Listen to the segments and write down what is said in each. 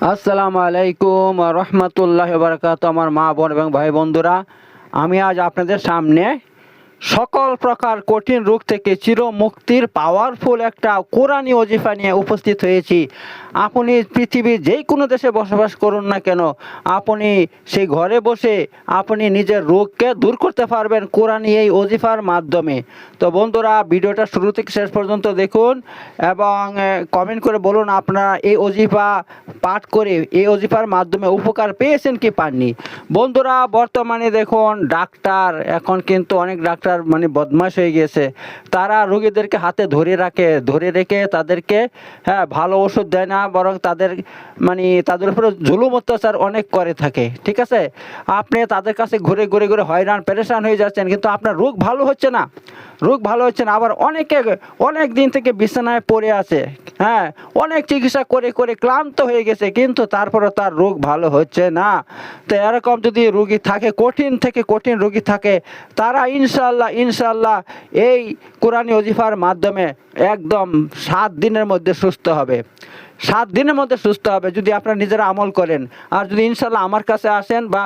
আসসালামু আলাইকুম রহমতুল্লাহ বারকাত আমার মা বোন এবং ভাই বন্ধুরা আমি আজ আপনাদের সামনে সকল প্রকার কঠিন রোগ থেকে চির মুক্তির পাওয়ারফুল একটা কোরআনী অজিফা নিয়ে উপস্থিত হয়েছি। আপনি পৃথিবীর যেই কোনো দেশে বসবাস করুন না কেন, আপনি সেই ঘরে বসে আপনি নিজের রোগকে দূর করতে পারবেন কোরআনী এই অজিফার মাধ্যমে। তো বন্ধুরা, ভিডিওটা শুরু থেকে শেষ পর্যন্ত দেখুন এবং কমেন্ট করে বলুন আপনারা এই অজিফা পাঠ করে এই অজিফার মাধ্যমে উপকার পেয়েছেন কি পাননি? বন্ধুরা, বর্তমানে দেখুন, ডাক্তার, এখন কিন্তু অনেক ডাক্তার মানে বদমাশ হয়ে গেছে তারা রোগীদেরকে হাতে ধরে রাখে, ধরে রেখে তাদেরকে হ্যাঁ ভালো ওষুধ দেয় না, বরং তাদের মানে তাদের উপরে জুলুম অত্যাচার অনেক করে থাকে, ঠিক আছে? আপনি তাদের কাছে ঘুরে ঘুরে ঘুরে হয়রান, পেরেশান হয়ে যাচ্ছেন, কিন্তু আপনার রোগ ভালো হচ্ছে না। রোগ ভালো হচ্ছে না, আবার অনেকে, অনেক দিন থেকে বিছানায় পড়ে আছে হ্যাঁ অনেক চিকিৎসা করে করে ক্লান্ত হয়ে গেছে, কিন্তু তারপরে তার রোগ ভালো হচ্ছে না। তো এরকম যদি রুগী থাকে, কঠিন থেকে কঠিন রুগী থাকে, তারা ইনশাল্লাহ ইনশাল্লাহ ইনশাল্লাহ এই কোরআনী অজিফার মাধ্যমে একদম সাত দিনের মধ্যে সুস্থ হবে। সাত দিনের মধ্যে সুস্থ হবে যদি আপনারা নিজেরা আমল করেন। আর যদি ইনশাল্লাহ আমার কাছে আসেন বা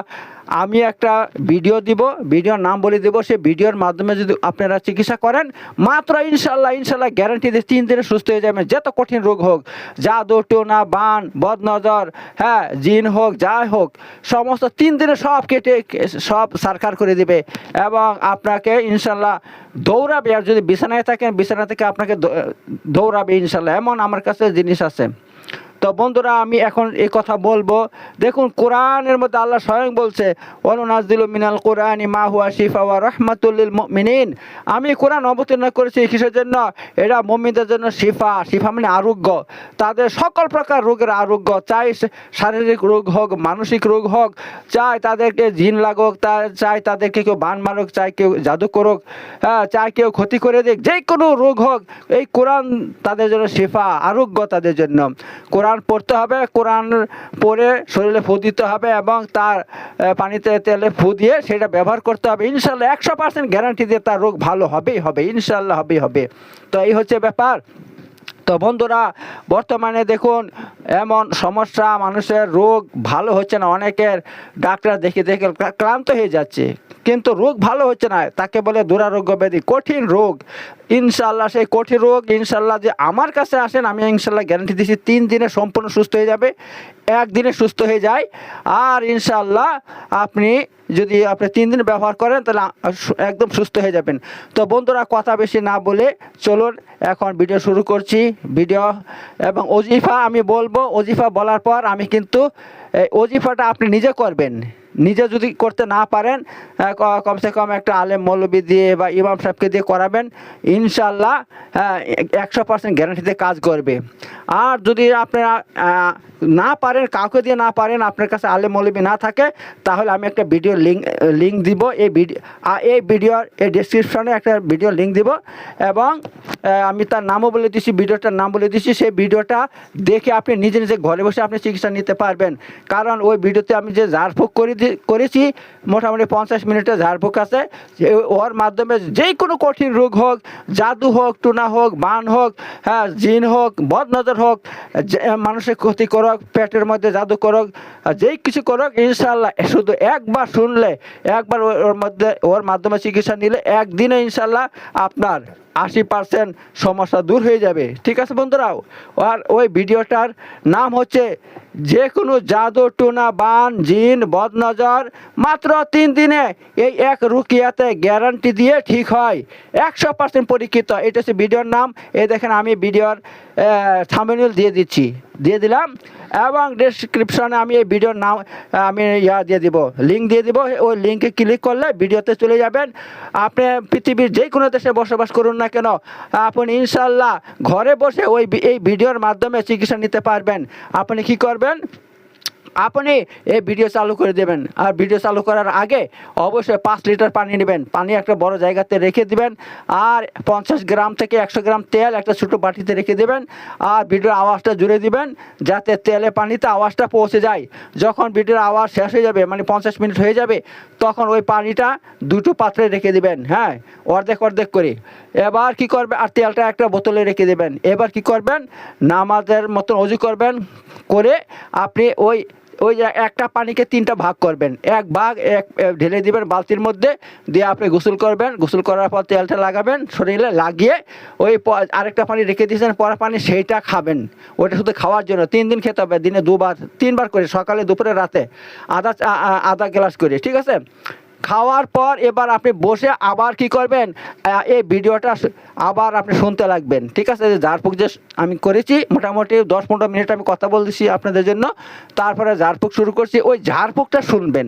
আমি একটা ভিডিও দিব, ভিডিওর নাম বলে দেবো সে ভিডিওর মাধ্যমে যদি আপনারা চিকিৎসা করেন, মাত্র ইনশাল্লাহ ইনশাল্লাহ গ্যারান্টি দিয়ে তিন দিনে সুস্থ হয়ে যাবেন। যত কঠিন রোগ হোক, জাদু, টোনা, বান, বদনজর হ্যাঁ জিন হোক, যাই হোক, সমস্ত তিন দিনে সব কেটে, সব সারকার করে দিবে। এবং আপনাকে ইনশাল্লাহ দৌড়াবে। আর যদি বিছানায় থাকেন, বিছানা থেকে আপনাকে দৌড়াবে ইনশাল্লাহ এমন আমার কাছে জিনিস আছে। তো বন্ধুরা, আমি এখন এই কথা বলব। দেখুন, কোরআনের মধ্যে আল্লাহ স্বয়ং বলছে অনুনাজিল মিনাল কোরআনি মা হুয়া শিফা রহমাতুল্লিল মুমিনিন। আমি কোরআন অবতীর্ণ করেছি কিসের জন্য? এটা মুমিনদের জন্য শিফা। শিফা মানে আরোগ্য। তাদের সকল প্রকার রোগের আরোগ্য। চাই শারীরিক রোগ হোক, মানসিক রোগ হোক, চাই তাদেরকে জিন লাগুক, তা, চাই তাদেরকে কেউ বান মারুক, চাই কেউ জাদু করুক হ্যাঁ চাই কেউ ক্ষতি করে দিক যে কোনো রোগ হোক, এই কোরআন তাদের জন্য শিফা, আরোগ্য তাদের জন্য। কোরআন পড়তে হবে, কোরআন পড়ে শরীরে ফু দিতে হবে এবং তার পানিতে তেলে ফু দিয়ে সেটা ব্যবহার করতে হবে। ইনশাল্লাহ একশো পার্সেন্ট গ্যারান্টি দিয়ে তার রোগ ভালো হবেই হবে ইনশাল্লাহ হবেই হবে। তো এই হচ্ছে ব্যাপার। তো বন্ধুরা, বর্তমানে দেখুন, এমন সমস্যা, মানুষের রোগ ভালো হচ্ছে না, অনেকের ডাক্তার দেখে দেখে ক্লান্ত হয়ে যাচ্ছে। কিন্তু রোগ ভালো হচ্ছে না, তাকে বলে দুরারোগ্য ব্যাধি, কঠিন রোগ। ইনশাল্লাহ সেই কঠিন রোগ ইনশাল্লাহ যে আমার কাছে আসেন আমি ইনশাল্লাহ গ্যারান্টি দিচ্ছি তিন দিনে সম্পূর্ণ সুস্থ হয়ে যাবে, একদিনে সুস্থ হয়ে যায়। আর ইনশাল্লাহ আপনি যদি আপনি তিন দিন ব্যবহার করেন, তাহলে একদম সুস্থ হয়ে যাবেন। তো বন্ধুরা, কথা বেশি না বলে চলুন, এখন ভিডিও শুরু করছি। ভিডিও এবং অজিফা আমি বলব অজিফা বলার পর আমি কিন্তু অজিফাটা আপনি নিজে করবেন। নিজে যদি করতে না পারেন কমসে কম একটা আলেম মৌলবি দিয়ে বা ইমাম সাহেবকে দিয়ে করাবেন ইনশাল্লাহ একশো পার্সেন্ট গ্যারান্টিতে কাজ করবে। আর যদি আপনারা না পারেন, কাউকে দিয়ে না পারেন, আপনার কাছে আলেম মৌলবি না থাকে, তাহলে আমি একটা ভিডিও লিঙ্ক লিঙ্ক দিব। এই ভিডিও এই ভিডিওর এই ডিসক্রিপশনে একটা ভিডিও লিঙ্ক দিব এবং আমি তার নামও বলে দিচ্ছি ভিডিওটার নাম বলে দিচ্ছি সেই ভিডিওটা দেখে আপনি নিজে নিজে ঘরে বসে আপনি চিকিৎসা নিতে পারবেন। কারণ ওই ভিডিওতে আমি যে ঝাড়ফুঁক করে করেছি, মোটামুটি পঞ্চাশ মিনিটের ঝাড়ফুঁক আছে। ওর মাধ্যমে যেই কোনো কঠিন রোগ হোক, জাদু হোক, টুনা হোক, বান হোক হ্যাঁ জিন হোক, বদনজর হোক, যে- মানুষের ক্ষতি করক, পেটের মধ্যে জাদু করক যেই কিছু করক ইনশাল্লাহ শুধু একবার শুনলে, একবার ওর মধ্যে, ওর মাধ্যমে চিকিৎসা নিলে, একদিনে ইনশাল্লাহ আপনার আশি পার্সেন্ট সমস্যা দূর হয়ে যাবে। ঠিক আছে বন্ধুরাও আর ওই ভিডিওটার নাম হচ্ছে যে কোনো জাদু, টুনা, বান, জিন, বদনজর, মাত্র তিন দিনে এই এক রুকিয়াতে গ্যারান্টি দিয়ে ঠিক হয়। একশো পার্সেন্ট পরীক্ষিত। এটা হচ্ছে ভিডিওর নাম। এই দেখেন আমি ভিডিওর থামেনিল দিয়ে দিচ্ছি। দিয়ে দিলাম। এবং ডিসক্রিপশনে আমি এই ভিডিওর নাম, আমি ইয়া দিয়ে দিব লিঙ্ক দিয়ে দিব। ওই লিঙ্কে ক্লিক করলে ভিডিওতে চলে যাবেন। আপনি পৃথিবীর যে কোনো দেশে বসবাস করুন না কেন, আপনি ইনশাল্লাহ ঘরে বসে ওই এই ভিডিওর মাধ্যমে চিকিৎসা নিতে পারবেন। আপনি কি করবেন? আপনি এই ভিডিও চালু করে দেবেন। আর ভিডিও চালু করার আগে অবশ্যই পাঁচ লিটার পানি নেবেন। পানি একটা বড় জায়গাতে রেখে দিবেন। আর পঞ্চাশ গ্রাম থেকে একশো গ্রাম তেল একটা ছোটো বাটিতে রেখে দেবেন। আর ভিডিওর আওয়াজটা জুড়ে দিবেন, যাতে তেলে পানিতে আওয়াজটা পৌঁছে যায়। যখন ভিডিওর আওয়াজ শেষ হয়ে যাবে মানে পঞ্চাশ মিনিট হয়ে যাবে, তখন ওই পানিটা দুটো পাত্রে রেখে দিবেন। হ্যাঁ অর্ধেক অর্ধেক করে। এবার কি করবে? আর তেলটা একটা বোতলে রেখে দেবেন। এবার কি করবেন? নামাজের মতন অজু করবেন। করে আপনি ওই ওই একটা পানিকে তিনটা ভাগ করবেন। এক ভাগ, এক ঢেলে দিবেন বালতির মধ্যে, দিয়ে আপনি গোসল করবেন। গোসল করার পর তেলটা লাগাবেন, শরীরে লাগিয়ে ওই আরেকটা পানি রেখে দিয়েছেন পরা পানি সেইটা খাবেন। ওটা শুধু খাওয়ার জন্য। তিন দিন খেতে হবে, দিনে দুবার, তিনবার করে, সকালে, দুপুরে, রাতে আধা আধা গ্লাস করে, ঠিক আছে? খাওয়ার পর এবার আপনি বসে আবার কি করবেন? এই ভিডিওটা আবার আপনি শুনতে লাগবেন। ঠিক আছে? ঝাড়ফুঁক যে আমি করেছি, মোটামুটি দশ পনেরো মিনিট আমি কথা বলতেছি আপনাদের জন্য। তারপরে ঝাড়ফুঁক শুরু করছি। ওই ঝাড়ফুঁকটা শুনবেন।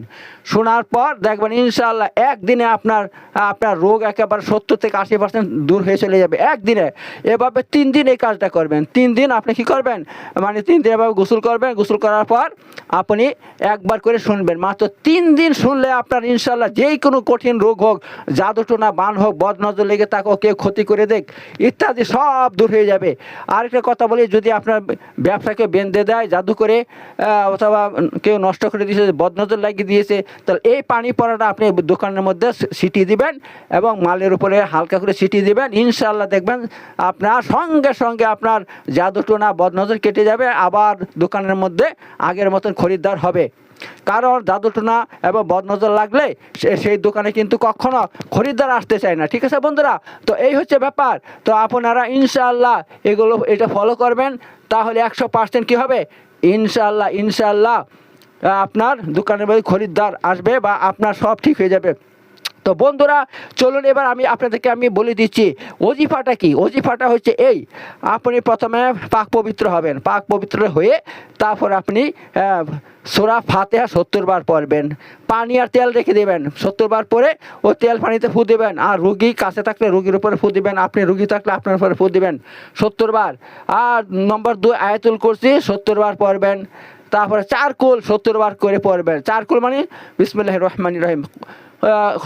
শোনার পর দেখবেন ইনশাল্লাহ একদিনে আপনার আপনার রোগ একেবারে সত্তর থেকে আশি পার্সেন্ট দূর হয়ে চলে যাবে একদিনে। এভাবে তিন দিন এই কাজটা করবেন। তিন দিন আপনি কি করবেন? মানে তিন দিন এভাবে গোসল করবেন। গোসল করার পর আপনি একবার করে শুনবেন। মাত্র তিন দিন শুনলে আপনার ইনশাল্লাহ যেই কোনো কঠিন রোগ হোক, জাদুটোনা, বান হোক, বদনজর লেগে থাকো কেউ ক্ষতি করে দেখ, ইত্যাদি সব দূর হয়ে যাবে। আরেকটা কথা বলি, যদি আপনার ব্যবসাকে বেঁধে দেয়, জাদু করে অথবা কেউ নষ্ট করে দিয়েছে, বদনজর লাগিয়ে দিয়েছে, তাহলে এই পানি পড়াটা আপনি দোকানের মধ্যে সিটি দিবেন এবং মালের উপরে হালকা করে সিটি দিবেন। ইনশাল্লাহ দেখবেন আপনার সঙ্গে সঙ্গে আপনার জাদুটোনা, বদনজর কেটে যাবে, আবার দোকানের মধ্যে আগের মতন খরিদ্দার হবে। কারণ জাদুটোনা এবং বদনজর লাগলে সেই দোকানে কিন্তু কখনো খরিদ্দার আসতে চায় না। ঠিক আছে বন্ধুরা? তো এই হচ্ছে ব্যাপার। তো আপনারা ইনশাআল্লাহ এগুলো, এটা ফলো করবেন। তাহলে একশো পার্সেন্ট কী হবে? ইনশাআল্লাহ ইনশাআল্লাহ, আপনার দোকানের মধ্যে খরিদ্দার আসবে বা আপনার সব ঠিক হয়ে যাবে। তো বন্ধুরা, চলুন এবার আমি আপনাদেরকে আমি বলে দিচ্ছি অজিফাটা কি? অজিফাটা হচ্ছে এই, আপনি প্রথমে পাক পবিত্র হবেন। পাক পবিত্র হয়ে তারপর আপনি সোরা ফাতেহা সত্তর বার পরবেন পানি আর তেল রেখে দেবেন। সত্তর বার পরে ও তেল পানিতে ফু দেবেন। আর রুগী কাছে থাকলে রুগীর উপরে ফু দিবেন। আপনি রুগী থাকলে আপনার উপরে ফু দিবেন। সত্তর বার। আর নম্বর দুই, আয়াতুল করছি সত্তর বার পড়বেন। তারপরে চারকুল, সত্তর বার করে পড়বেন। চারকুল মানে বিসমুল্লাহ রহমান রহিম।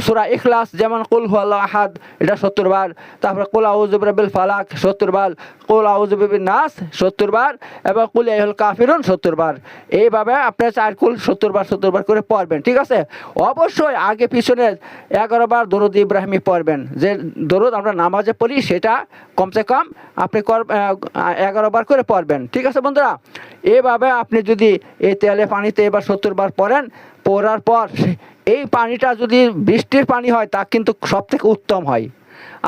সুরা ইখলাস যেমন কুল হু আল্লাহ আহাদ, এটা সত্তর বার। তারপরে কুল আউজুবিল ফালাক, সত্তর বার। কুল আউজুবিন নাস, সত্তর বার। এবং কুল এহল কাফিরুন, সত্তর বার। এইভাবে আপনার চার কুল সত্তর বার সত্তর বার করে পড়বেন, ঠিক আছে? অবশ্যই আগে পিছনে এগারো বার দরুদ ইব্রাহিমি পড়বেন। যে দরুদ আমরা নামাজে পড়ি, সেটা কমসে কম আপনি এগারো বার করে পড়বেন, ঠিক আছে বন্ধুরা? এভাবে আপনি যদি এই তেলে পানিতে এবার সত্তর বার পড়েন, পড়ার পর এই পানিটা যদি বৃষ্টির পানি হয়, তা কিন্তু সব থেকে উত্তম হয়।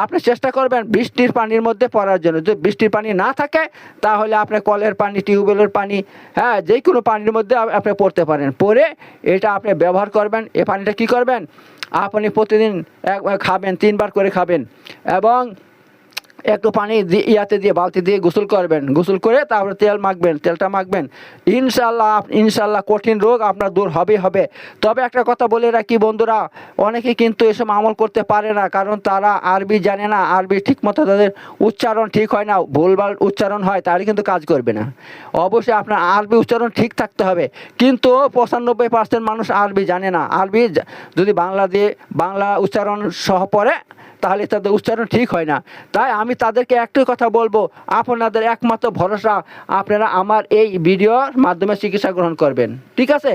আপনি চেষ্টা করবেন বৃষ্টির পানির মধ্যে পড়ার জন্য। যদি বৃষ্টির পানি না থাকে, তাহলে আপনি কলের পানি, টিউবওয়েলের পানি হ্যাঁ যে কোনো পানির মধ্যে আপনি পড়তে পারেন। পরে এটা আপনি ব্যবহার করবেন। এ পানিটা কি করবেন? আপনি প্রতিদিন খাবেন, তিনবার করে খাবেন। এবং একটু পানি ইয়াতে দিয়ে, বালতি দিয়ে গোসল করবেন। গোসল করে তারপরে তেল মাখবেন, তেলটা মাখবেন। ইনশাল্লাহ ইনশাল্লাহ কঠিন রোগ আপনার দূর হবে হবে। তবে একটা কথা বলে রাখি বন্ধুরা, অনেকে কিন্তু এসব আমল করতে পারে না, কারণ তারা আরবি জানে না, আরবি ঠিক মতো তাদের উচ্চারণ ঠিক হয় না, ভুলভাল উচ্চারণ হয় তাহলে কিন্তু কাজ করবে না। অবশ্যই আপনার আরবি উচ্চারণ ঠিক থাকতে হবে, কিন্তু পঁচানব্বই পার্সেন্ট মানুষ আরবি জানে না। আরবি যদি বাংলা দিয়ে বাংলা উচ্চারণ সহ পড়ে, তাহলে তাদের উচ্চারণ ঠিক হয় না। তাই আমি তাদেরকে একটাই কথা বলব, আপনাদের একমাত্র ভরসা, আপনারা আমার এই ভিডিওর মাধ্যমে চিকিৎসা গ্রহণ করবেন। ঠিক আছে?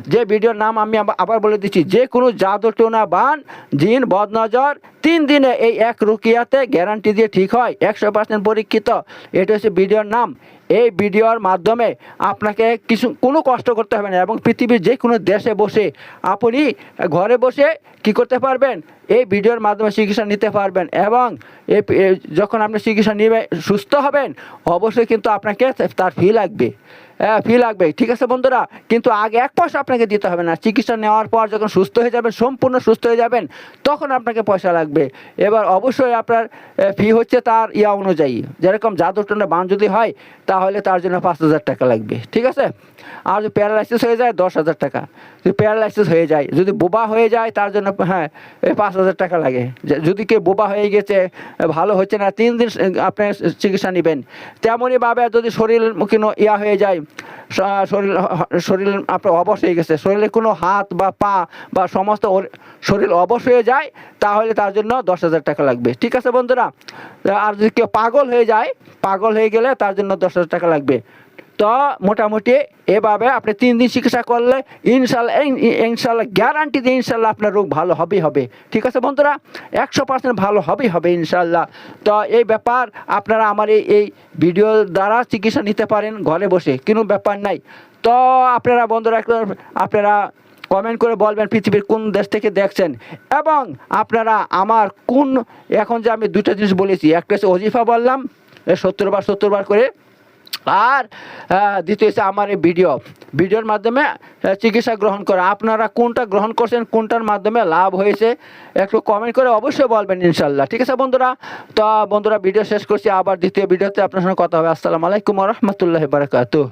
যে ভিডিওর নাম আমি আবার- বলে দিচ্ছি, যে কোনো জাদু টোনা বান, জিন, বদনজর, তিন দিনে এই এক রুকিয়াতে গ্যারান্টি দিয়ে ঠিক হয়, একশো পার্সেন্ট পরীক্ষিত। এটা হচ্ছে ভিডিওর নাম। এই ভিডিওর মাধ্যমে আপনাকে কিছু কোনো কষ্ট করতে হবে না এবং পৃথিবীর যে কোনো দেশে বসে আপনি ঘরে বসে কি করতে পারবেন? এই ভিডিওর মাধ্যমে চিকিৎসা নিতে পারবেন এবং এ এ যখন আপনি চিকিৎসা নিবে সুস্থ হবেন, অবশ্যই কিন্তু আপনাকে তার ফি লাগবে। ফি লাগবে ঠিক আছে বন্ধুরা? কিন্তু আগে এক পয়সা আপনাকে দিতে হবে না। চিকিৎসা নেওয়ার পর যখন সুস্থ হয়ে যাবেন, সম্পূর্ণ সুস্থ হয়ে যাবেন, তখন আপনাকে পয়সা লাগবে। এবার অবশ্যই আপনার ফি হচ্ছে তার ইয়া অনুযায়ী। যেরকম জাদুটনা বান যদি হয়, তাহলে তার জন্য পাঁচ হাজার টাকা লাগবে। ঠিক আছে? আর যদি প্যারালাইসিস হয়ে যায়, দশ হাজার টাকা। যদি প্যারালাইসিস হয়ে যায়, যদি বোবা হয়ে যায়, তার জন্য হ্যাঁ পাঁচ হাজার টাকা লাগে। যদি কেউ বোবা হয়ে গেছে ভালো হচ্ছে না, তিন দিন আপনি চিকিৎসা নেবেন। তেমনইভাবে যদি শরীর কোনো ইয়া হয়ে যায় শরীর শরীর আপনার অবশ হয়ে গেছে। শরীরে কোনো হাত বা পা বা সমস্ত শরীর অবশ হয়ে যায়, তাহলে তার জন্য দশ হাজার টাকা লাগবে। ঠিক আছে বন্ধুরা? আর যদি কেউ পাগল হয়ে যায়, পাগল হয়ে গেলে তার জন্য দশ হাজার টাকা লাগবে। তো মোটামুটি এভাবে আপনি তিন দিন চিকিৎসা করলে ইনশাল্লাহ ইন- ইন- ইনশাল্লাহ গ্যারান্টি দিয়ে ইনশাল্লাহ আপনার রোগ ভালো হবেই হবে। ঠিক আছে বন্ধুরা? একশো পার্সেন্ট ভালো হবেই হবে ইনশাল্লাহ। তো এই ব্যাপার আপনারা আমার এই এই ভিডিও দ্বারা চিকিৎসা নিতে পারেন ঘরে বসে, কোনো ব্যাপার নাই। তো আপনারা বন্ধুরা আপনারা কমেন্ট করে বলবেন পৃথিবীর কোন দেশ থেকে দেখছেন। এবং আপনারা আমার কোন এখন যে আমি দুটো জিনিস বলেছি, একটা হচ্ছে অজিফা বললাম সত্তর বার সত্তর বার করে আর দ্বিতীয় হচ্ছে আমার এই ভিডিও। ভিডিওর মাধ্যমে চিকিৎসা গ্রহণ করা। আপনারা কোনটা গ্রহণ করছেন, কোনটার মাধ্যমে লাভ হয়েছে, একটু কমেন্ট করে অবশ্যই বলবেন ইনশাল্লাহ ঠিক আছে বন্ধুরা? তো বন্ধুরা, ভিডিও শেষ করছি। আবার দ্বিতীয় ভিডিওতে আপনার সঙ্গে কথা হবে। আসসালামু আলাইকুম রহমতুল্লাহ বারাকাতু